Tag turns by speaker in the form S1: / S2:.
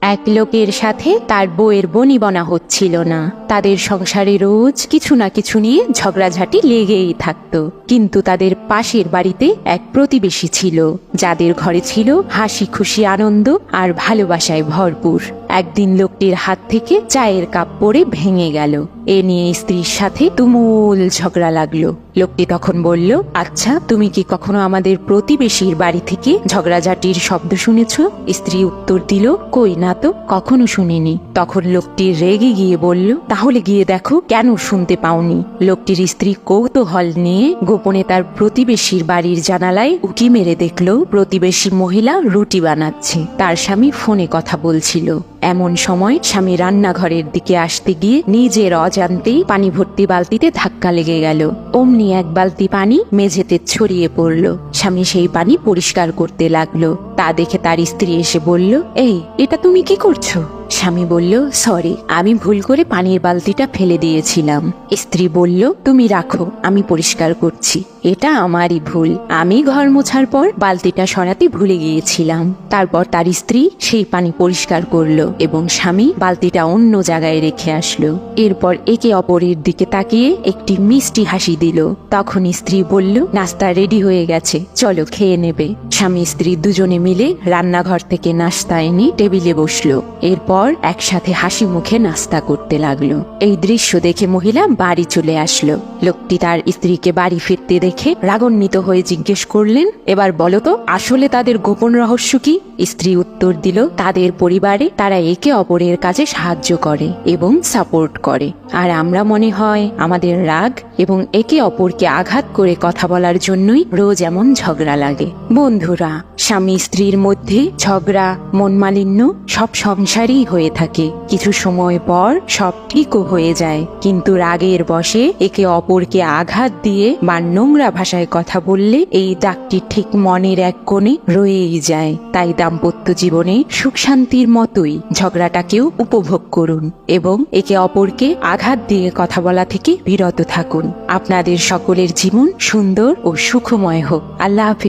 S1: এক লোকের সাথে তার বউয়ের বনিবনা হচ্ছিল না। তাদের সংসারে রোজ কিছু না কিছু নিয়ে ঝগড়াঝাটি লেগেই থাকত। কিন্তু তাদের পাশের বাড়িতে এক প্রতিবেশী ছিল, যাদের ঘরে ছিল হাসি খুশি আনন্দ আর ভালোবাসায় ভরপুর। একদিন লোকটির হাত থেকে চায়ের কাপ পড়ে ভেঙে গেল। এ নিয়ে স্ত্রীর সাথে তুমুল ঝগড়া লাগল। লোকটি তখন বলল আচ্ছা তুমি কি কখনো আমাদের প্রতিবেশীর বাড়ি থেকে ঝগড়াঝাটির শব্দ শুনেছ? স্ত্রী উত্তর দিল, কই না তো, কখনো শুনিনি। তখন লোকটি রেগে গিয়ে বলল, তাহলে গিয়ে দেখো, কেন শুনতে পাওনি? লোকটির স্ত্রী কৌতূহল নিয়ে গোপনে তার প্রতিবেশীর বাড়ির জানালায় উকি মেরে দেখল, প্রতিবেশী মহিলা রুটি বানাচ্ছে। তার স্বামী ফোনে কথা বলছিল। এমন সময় স্বামী রান্নাঘরের দিকে আসতে গিয়ে নিজের অজান্তেই পানি ভর্তি বালতিতে ধাক্কা লেগে গেল। অমনি এক বালতি পানি মেঝেতে ছড়িয়ে পড়ল। স্বামী সেই পানি পরিষ্কার করতে লাগল। তা দেখে তার স্ত্রী এসে বলল, এই, এটা তুমি কি করছ? স্বামী বলল, সরি, আমি ভুল করে পানির বালতিটা ফেলে দিয়েছিলাম। স্ত্রী বলল, তুমি রাখো, আমি পরিষ্কার করছি। এটা আমারই ভুল। আমি ঘর মোছার পর বালতিটা সরাতে ভুলে গিয়েছিলাম। তারপর তার স্ত্রী সেই পানি পরিষ্কার করল এবং স্বামী বালতিটা অন্য জায়গায় রেখে আসলো। এরপর একে অপরের দিকে তাকিয়ে একটি মিষ্টি হাসি দিল। তখন স্ত্রী বলল, নাস্তা রেডি হয়ে গেছে, চলো খেয়ে নেবে। স্বামী স্ত্রী দুজনে মিলে রান্নাঘর থেকে নাস্তা এনে টেবিলে বসল। এরপর একসাথে হাসি মুখে নাস্তা করতে লাগল। এই দৃশ্য দেখে মহিলা বাড়ি চলে আসলো। লোকটি তার স্ত্রীকে বাড়ি ফিরতে দেখে রাগান্বিত হয়ে জিজ্ঞেস করলেন, এবার বলতো আসলে তাদের গোপন রহস্য কি? স্ত্রী উত্তর দিল, তাদের পরিবারে তারা একে অপরের কাছে সাহায্য করে এবং সাপোর্ট করে। আর আমরা মনে হয় আমাদের রাগ এবং একে অপরকে আঘাত করে কথা বলার জন্যই রোজ এমন ঝগড়া লাগে। বন্ধুরা, স্বামী স্ত্রীর মধ্যে ঝগড়া, মনমালিন্য সব সংসারই হয়ে থাকে। কিছু সময় পর সব ঠিকও হয়ে যায়। কিন্তু রাগের বসে একে অপরকে আঘাত দিয়ে বা নোংরা ভাষায় কথা বললে এই দাগটি ঠিক মনের এক কোণে রয়েই যায়। তাই দাম্পত্য জীবনে সুখ শান্তির মতোই ঝগড়াটাকেও উপভোগ করুন এবং একে অপরকে আঘাত দিয়ে কথা বলা থেকে বিরত থাকুন। আপনাদের সকলের জীবন সুন্দর ও সুখময় হোক। আল্লাহ হাফিজ।